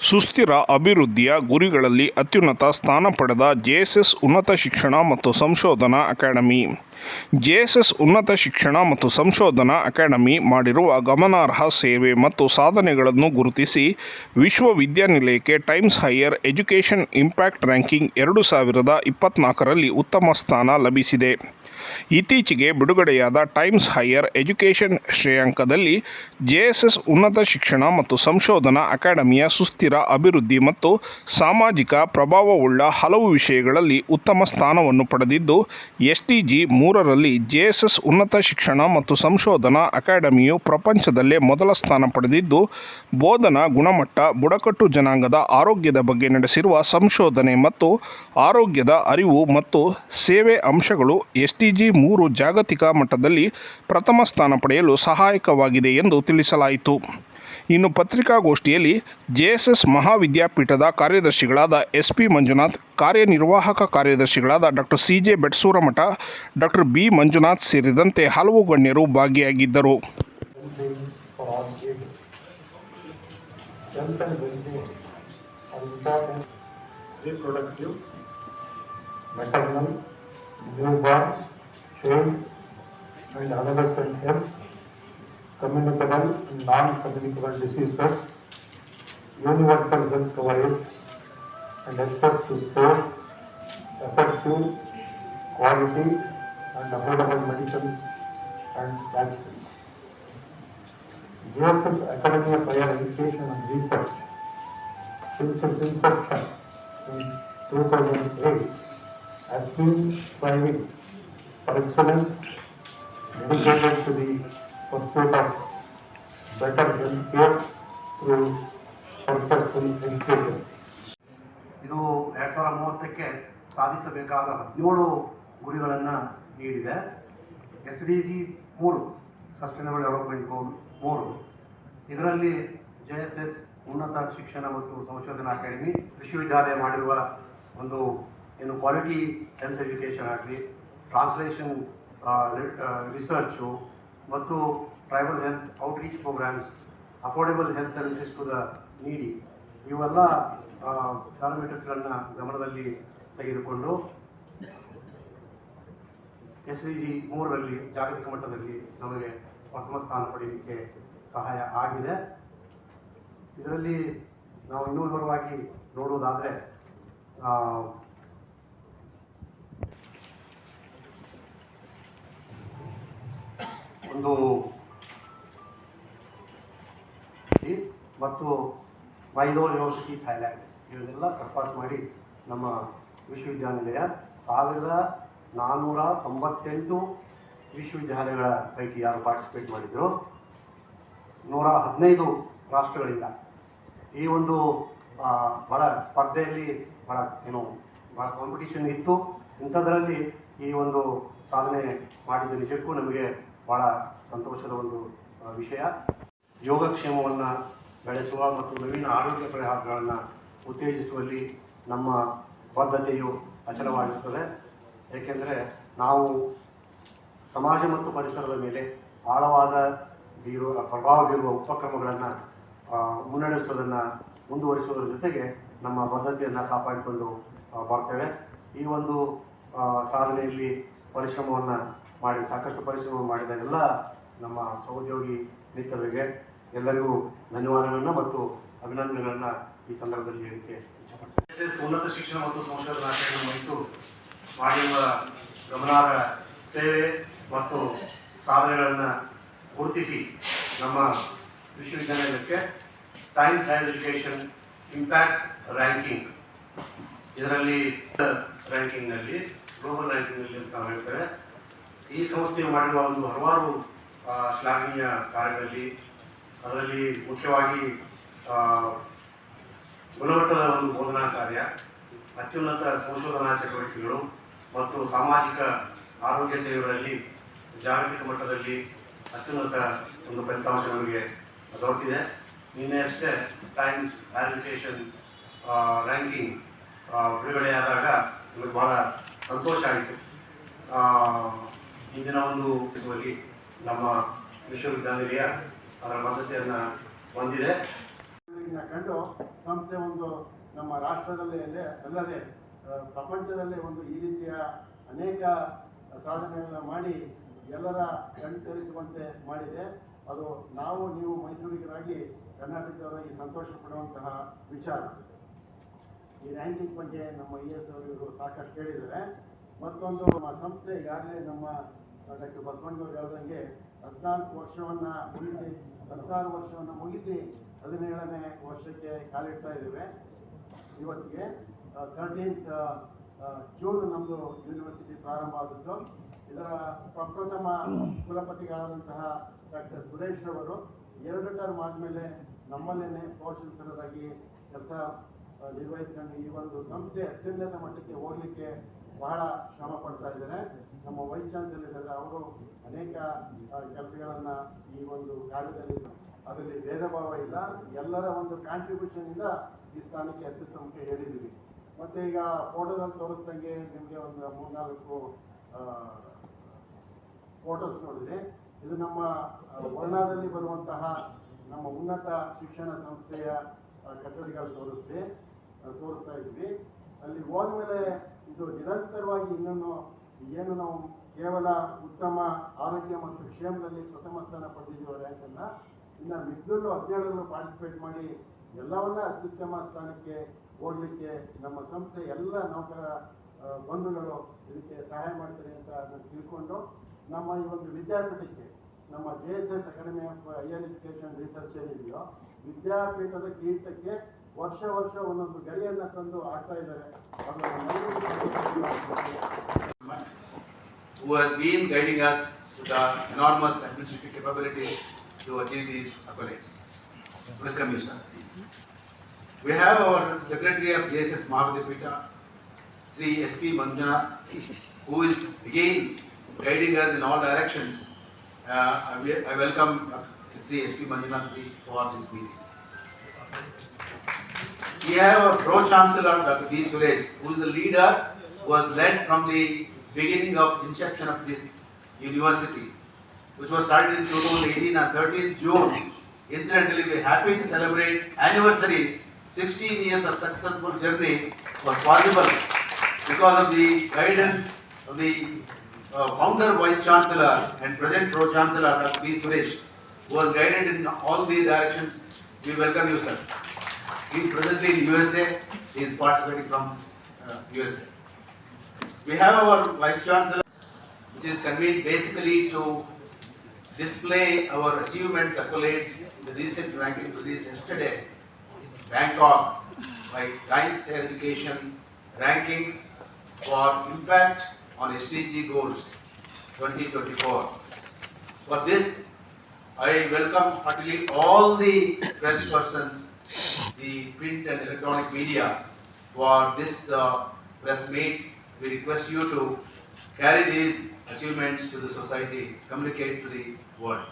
ಸುಸ್ಥಿರ ಅಭಿವೃದ್ಧಿಯ ಗುರಿಗಳಲ್ಲಿ ಅತ್ಯುನ್ನತ ಸ್ಥಾನ ಪಡೆದ ಜೆಎಸ್ಎಸ್ ಉನ್ನತ ಶಿಕ್ಷಣ ಮತ್ತು ಸಂಶೋಧನಾ ಅಕಾಡೆಮಿ. ಜೆಎಸ್ಎಸ್ ಉನ್ನತ ಶಿಕ್ಷಣ ಮತ್ತು ಸಂಶೋಧನಾ ಅಕಾಡೆಮಿ ಮಾಡಿರುವ ಗಮನಾರ್ಹ ಸೇವೆ ಮತ್ತು ಸಾಧನೆಗಳನ್ನು ಗುರುತಿಸಿ ವಿಶ್ವವಿದ್ಯಾನಿಲಯಕ್ಕೆ Times Higher Education Impact ranking ಎರಡು ಸಾವಿರದ ಇಪ್ಪತ್ನಾಲ್ಕರಲ್ಲಿ ಉತ್ತಮ ಸ್ಥಾನ ಲಭಿಸಿದೆ. ಇತ್ತೀಚೆಗೆ ಬಿಡುಗಡೆಯಾದ ಟೈಮ್ಸ್ ಹೈಯರ್ ಎಜುಕೇಷನ್ ಶ್ರೇಯಾಂಕದಲ್ಲಿ ಜೆಎಸ್ಎಸ್ ಉನ್ನತ ಶಿಕ್ಷಣ ಮತ್ತು ಸಂಶೋಧನಾ ಅಕಾಡೆಮಿಯ ಸುಸ್ಥಿರ ಅಭಿವೃದ್ಧಿ ಮತ್ತು ಸಾಮಾಜಿಕ ಪ್ರಭಾವವುಳ್ಳ ಹಲವು ವಿಷಯಗಳಲ್ಲಿ ಉತ್ತಮ ಸ್ಥಾನವನ್ನು ಪಡೆದಿದ್ದು, ಎಸ್ಟಿಜಿ ಮೂರರಲ್ಲಿ ಜೆಎಸ್ಎಸ್ ಉನ್ನತ ಶಿಕ್ಷಣ ಮತ್ತು ಸಂಶೋಧನಾ ಅಕಾಡೆಮಿಯು ಪ್ರಪಂಚದಲ್ಲೇ ಮೊದಲ ಸ್ಥಾನ ಪಡೆದಿದ್ದು, ಬೋಧನಾ ಗುಣಮಟ್ಟ ಬುಡಕಟ್ಟು ಜನಾಂಗದ ಆರೋಗ್ಯದ ಬಗ್ಗೆ ನಡೆಸಿರುವ ಸಂಶೋಧನೆ ಮತ್ತು ಆರೋಗ್ಯದ ಅರಿವು ಮತ್ತು ಸೇವೆ ಅಂಶಗಳು ಎಸ್ಟಿಜಿ ಮೂರು ಜಾಗತಿಕ ಮಟ್ಟದಲ್ಲಿ ಪ್ರಥಮ ಸ್ಥಾನ ಪಡೆಯಲು ಸಹಾಯಕವಾಗಿದೆ ಎಂದು ತಿಳಿಸಲಾಯಿತು. ಇನ್ನು ಪತ್ರಿಕಾಗೋಷ್ಠಿಯಲ್ಲಿ ಜೆ ಎಸ್ ಎಸ್ ಮಹಾವಿದ್ಯಾಪೀಠದ ಕಾರ್ಯದರ್ಶಿಗಳಾದ ಎಸ್ ಪಿ ಮಂಜುನಾಥ್, ಕಾರ್ಯನಿರ್ವಾಹಕ ಕಾರ್ಯದರ್ಶಿಗಳಾದ doctor C J Betsurmath, doctor B Manjunath ಸೇರಿದಂತೆ ಹಲವು ಗಣ್ಯರು ಭಾಗಿಯಾಗಿದ್ದರು. Communicable and non-communicable diseases, universal health coverage, and access to safe, effective, quality, and affordable medicines and vaccines. GSS Academy of Higher Education and Research since its inception in 2008 has been striving for excellence, dedicated to the pursuit of better health care through education. ಇದು ಎರಡು ಸಾವಿರದ ಮೂವತ್ತಕ್ಕೆ ಸಾಧಿಸಬೇಕಾದ ಹದಿನೇಳು ಗುರಿಗಳನ್ನು ನೀಡಿದೆ. S D G ಮೂರು sustainable development goal ಮೂರು. ಇದರಲ್ಲಿ ಜೆ ಎಸ್ ಎಸ್ ಉನ್ನತ ಶಿಕ್ಷಣ ಮತ್ತು ಸಂಶೋಧನಾ ಅಕಾಡೆಮಿ ವಿಶ್ವವಿದ್ಯಾಲಯ ಮಾಡಿರುವ ಒಂದು, ಏನು ಕ್ವಾಲಿಟಿ ಹೆಲ್ತ್ ಎಜುಕೇಷನ್ ಆಗಲಿ ಟ್ರಾನ್ಸ್ಲೇಷನ್ ರಿಸರ್ಚು ಮತ್ತು tribal health outreach programmes affordable health services to the ನೀಡಿ. ಇವೆಲ್ಲ ಪ್ಯಾರಾಮೀಟರ್ಸ್ಗಳನ್ನ ಗಮನದಲ್ಲಿ ತೆಗೆದುಕೊಂಡು ಎಸ್ ವಿ ಜಿ ಮೂರರಲ್ಲಿ ಜಾಗತಿಕ ಮಟ್ಟದಲ್ಲಿ ನಮಗೆ ಪ್ರಥಮ ಸ್ಥಾನ ಪಡೆಯಲಿಕ್ಕೆ ಸಹಾಯ ಆಗಿದೆ. ಇದರಲ್ಲಿ ನಾವು ಇನ್ನೂ ವಿವರವಾಗಿ ನೋಡುವುದಾದರೆ ಒಂದು ಮತ್ತು ವೈದೋ ಯೂನಿವರ್ಸಿಟಿ ಥೈಲ್ಯಾಂಡ್ ಇವರೆಲ್ಲ ಕರ್ಪಾಸ್ ಮಾಡಿ ನಮ್ಮ ವಿಶ್ವವಿದ್ಯಾನಿಲಯ ಸಾವಿರದ ನಾನ್ನೂರ ತೊಂಬತ್ತೆಂಟು ವಿಶ್ವವಿದ್ಯಾಲಯಗಳ ಪೈಕಿ ಯಾರು ಪಾರ್ಟಿಸಿಪೇಟ್ ಮಾಡಿದ್ರು? ನೂರ ಹದಿನೈದು ರಾಷ್ಟ್ರಗಳಿಂದ. ಈ ಒಂದು ಬಹಳ ಸ್ಪರ್ಧೆಯಲ್ಲಿ ಬಹಳ ಏನು, ಬಹಳ ಕಾಂಪಿಟೇಷನ್ ಇತ್ತು. ಇಂಥದ್ರಲ್ಲಿ ಈ ಒಂದು ಸಾಧನೆ ಮಾಡಿದ ನಿಜಕ್ಕೂ ನಮಗೆ ಬಹಳ ಸಂತೋಷದ ಒಂದು ವಿಷಯ. ಯೋಗಕ್ಷೇಮವನ್ನು ಬೆಳೆಸುವ ಮತ್ತು ನವೀನ ಆರೋಗ್ಯ ಪರಿಹಾರಗಳನ್ನು ಉತ್ತೇಜಿಸುವಲ್ಲಿ ನಮ್ಮ ಬದ್ಧತೆಯು ಅಚಲವಾಗಿರುತ್ತದೆ ಏಕೆಂದರೆ ನಾವು ಸಮಾಜ ಮತ್ತು ಪರಿಸರದ ಮೇಲೆ ಆಳವಾದ ಬೀರುವ ಪ್ರಭಾವ ಬೀರುವ ಉಪಕ್ರಮಗಳನ್ನು ಮುನ್ನಡೆಸುವುದನ್ನು, ಮುಂದುವರಿಸುವುದರ ಜೊತೆಗೆ ನಮ್ಮ ಬದ್ಧತೆಯನ್ನು ಕಾಪಾಡಿಕೊಂಡು ಬರ್ತೇವೆ. ಈ ಒಂದು ಸಾಧನೆಯಲ್ಲಿ ಪರಿಶ್ರಮವನ್ನು ಮಾಡಿ ಸಾಕಷ್ಟು ಪರಿಶ್ರಮ ಮಾಡಿದ ಎಲ್ಲ ನಮ್ಮ ಸಹೋದ್ಯೋಗಿ ಮಿತ್ರರಿಗೆ ಎಲ್ಲರಿಗೂ ಧನ್ಯವಾದಗಳನ್ನು ಮತ್ತು ಅಭಿನಂದನೆಗಳನ್ನು ಈ ಸಂದರ್ಭದಲ್ಲಿ ಹೇಳಿಕೆ ಇಷ್ಟಪಡ್ತೇನೆ. ಉನ್ನತ ಶಿಕ್ಷಣ ಮತ್ತು ಸಂಶೋಧನಾ ಅಕಾಡೆಮಿ ಮೈಸೂರು ಮಾಡಿರುವ ಗಮನಾರ್ಹ ಸೇವೆ ಮತ್ತು ಸಾಧನೆಗಳನ್ನು ಗುರುತಿಸಿ ನಮ್ಮ ವಿಶ್ವವಿದ್ಯಾಲಯಕ್ಕೆ Times Higher Education Impact ranking ಇದರಲ್ಲಿ ರ್ಯಾಂಕಿಂಗ್ನಲ್ಲಿ ಗ್ಲೋಬಲ್ ರ್ಯಾಂಕಿಂಗ್ನಲ್ಲಿ ಅಂತ ನಾವು ಹೇಳ್ತೇವೆ. ಈ ಸಂಸ್ಥೆಯು ಮಾಡಿರುವ ಒಂದು ಹಲವಾರು ಶ್ಲಾಘನೀಯ ಕಾರ್ಯಗಳಲ್ಲಿ ಅದರಲ್ಲಿ ಮುಖ್ಯವಾಗಿ ಗುಣಮಟ್ಟದ ಒಂದು ಬೋಧನಾ ಕಾರ್ಯ, ಅತ್ಯುನ್ನತ ಸಂಶೋಧನಾ ಚಟುವಟಿಕೆಗಳು ಮತ್ತು ಸಾಮಾಜಿಕ ಆರೋಗ್ಯ ಸೇವೆಗಳಲ್ಲಿ ಜಾಗತಿಕ ಮಟ್ಟದಲ್ಲಿ ಅತ್ಯುನ್ನತ ಒಂದು ಫಲಿತಾಂಶ ನಮಗೆ ದೊರಕಿದೆ ನಿನ್ನೆ ಅಷ್ಟೇ ಟೈಮ್ಸ್ ಎಜುಕೇಷನ್ ರ್ಯಾಂಕಿಂಗ್ ಬಿಡುಗಡೆಯಾದಾಗ ನಮಗೆ ಭಾಳ ಸಂತೋಷ ಆಯಿತು. ಇಂದಿನ ಒಂದು ಇದರಲ್ಲಿ ನಮ್ಮ ವಿಶ್ವವಿದ್ಯಾನಿಲಯ ಅದರ ಬದ್ಧತೆಯನ್ನು ಹೊಂದಿದೆ. ಕಂಡು ಸಂಸ್ಥೆ ಒಂದು ನಮ್ಮ ರಾಷ್ಟ್ರದಲ್ಲಿ ಅಲ್ಲೇ ಅಲ್ಲದೆ ಪ್ರಪಂಚದಲ್ಲೇ ಒಂದು ಈ ರೀತಿಯ ಅನೇಕ ಸಾಧನೆಗಳನ್ನ ಮಾಡಿ ಎಲ್ಲರ ಕಣ್ತರಿಸುವಂತೆ ಮಾಡಿದೆ. ಅದು ನಾವು, ನೀವು ಮೈಸೂರಿಗರಾಗಿ ಕರ್ನಾಟಕದವರಾಗಿ ಸಂತೋಷ ಪಡುವಂತಹ ವಿಚಾರ. ಈ ರ್ಯಾಂಕಿಂಗ್ ಬಗ್ಗೆ ನಮ್ಮ ಇ ಎಸ್ ಅವರು ಸಾಕಷ್ಟು ಹೇಳಿದ್ದಾರೆ. ಮತ್ತೊಂದು ಸಂಸ್ಥೆ ಈಗಾಗಲೇ ನಮ್ಮ ಡಾಕ್ಟರ್ ಬಸವಣ್ಣವರು ಹೇಳ್ದಂಗೆ ಹದಿನಾಲ್ಕು ವರ್ಷವನ್ನ ಮುಗಿಸಿ, ಹದಿನಾರು ವರ್ಷವನ್ನು ಮುಗಿಸಿ ಹದಿನೇಳನೇ ವರ್ಷಕ್ಕೆ ಕಾಲಿಡ್ತಾ ಇದ್ದೇವೆ. ಇವತ್ತಿಗೆ ತರ್ಟೀನ್ತ್ ಜೂನ್ ನಮ್ಮದು ಯೂನಿವರ್ಸಿಟಿ ಪ್ರಾರಂಭ ಆದದ್ದು. ಇದರ ಪ್ರಪ್ರಥಮ ಕುಲಪತಿಗಳಾದಂತಹ ಡಾಕ್ಟರ್ ಸುರೇಶ್ ಅವರು ಎರಡು ಟರ್ಮ್ ಆದಮೇಲೆ ನಮ್ಮಲ್ಲೇನೆ ಪೋಷಕರಾಗಿ ಕೆಲಸ ನಿರ್ವಹಿಸ್ಕೊಂಡು ಈ ಒಂದು ಸಂಸ್ಥೆ ಅತ್ಯುನ್ನತ ಮಟ್ಟಕ್ಕೆ ಹೋಗ್ಲಿಕ್ಕೆ ಬಹಳ ಶ್ರಮ ಪಡ್ತಾ ಇದ್ದಾರೆ ನಮ್ಮ ವೈಸ್ ಚಾನ್ಸಲರ್ ಅವರು ಅನೇಕ ಕೆಲಸಗಳನ್ನ ಈ ಒಂದು ಕಾರ್ಯದಲ್ಲಿ ಅದರಲ್ಲಿ ಭೇದ ಭಾವ ಇಲ್ಲ. ಎಲ್ಲರ ಒಂದು ಕಾಂಟ್ರಿಬ್ಯೂಷನ್ ಇಂದ ಈ ಸ್ಥಾನಕ್ಕೆ ಅತ್ಯುತ್ತಮಕ್ಕೆ ಹೇಳಿದ್ದೀವಿ ಮತ್ತೆ ಈಗ ಫೋಟೋದಲ್ಲಿ ತೋರಿಸ್ದಂಗೆ ನಿಮಗೆ ಒಂದು ಮೂರ್ನಾಲ್ಕು ಫೋಟೋಸ್ ನೋಡಿದ್ರೆ, ಇದು ನಮ್ಮ ವರ್ಣಾದಲ್ಲಿ ಬರುವಂತಹ ನಮ್ಮ ಉನ್ನತ ಶಿಕ್ಷಣ ಸಂಸ್ಥೆಯ ಕಟ್ಟಡಗಳು ತೋರಿಸ್ತೀವಿ ತೋರಿಸ್ತಾ ಇದ್ವಿ ಅಲ್ಲಿ ಹೋದ್ಮೇಲೆ ಇದು ನಿರಂತರವಾಗಿ ಇನ್ನೊಂದು ಏನು ನಾವು ಕೇವಲ ಉತ್ತಮ ಆರೋಗ್ಯ ಮತ್ತು ಕ್ಷೇಮದಲ್ಲಿ ಪ್ರಥಮ ಸ್ಥಾನ ಪಡೆದಿದ್ದೀವಿ ರ್ಯಾಂಕನ್ನು ಇನ್ನು ಮಿಕ್ಕಲು ಹದಿನೇಳರಲ್ಲೂ ಪಾರ್ಟಿಸಿಪೇಟ್ ಮಾಡಿ ಎಲ್ಲವನ್ನ ಅತ್ಯುತ್ತಮ ಸ್ಥಾನಕ್ಕೆ ಹೋಗಲಿಕ್ಕೆ ನಮ್ಮ ಸಂಸ್ಥೆ ಎಲ್ಲ ನೌಕರ ಬಂಧುಗಳು ಇದಕ್ಕೆ ಸಹಾಯ ಮಾಡ್ತಾರೆ ಅಂತ ಅದನ್ನು ತಿಳ್ಕೊಂಡು ನಮ್ಮ ಈ ಒಂದು ವಿದ್ಯಾಪೀಠಕ್ಕೆ, ನಮ್ಮ J S S academy of higher education research ಏನಿದೆಯೋ, ವಿದ್ಯಾಪೀಠದ ಕಿರೀಟಕ್ಕೆ ವರ್ಷ ವರ್ಷ ಒಂದೊಂದು ಗರಿಯನ್ನ ತಂದು ಆಗ್ತಾ ಇದ್ದಾರೆ ಅದು ನಮ್ಮೆಲ್ಲರಿಗೂ who has been guiding us with the enormous administrative capabilities to achieve these accolades. Welcome you, sir. We have our Secretary of JSS Mahavidipita, Sri S.P. Manjana, who is again guiding us in all directions. Uh, I we- I welcome uh, Sri S.P. Manjana ji for this meeting. We have a Pro Chancellor, Dr. D. Suresh, who is the leader who was led from the beginning of inception of this university, which was started in 2018 on 13th June. Incidentally, we are happy to celebrate anniversary. 16 years of successful journey was possible because of the guidance of the uh, founder, vice chancellor, and present pro chancellor, Dr. B. Suresh, who was guided in all the directions. We welcome you, sir. He is presently in USA. He is participating from uh, USA. We have our Vice Chancellor, which is convened basically to display our achievements, accolades in the recent ranking released yesterday, in Bangkok, by Times Higher Education rankings for impact on SDG goals 2024. For this, I welcome heartily all the press persons, the print and electronic media for this uh, press meet. We request you to carry these achievements to the society, communicate to the world.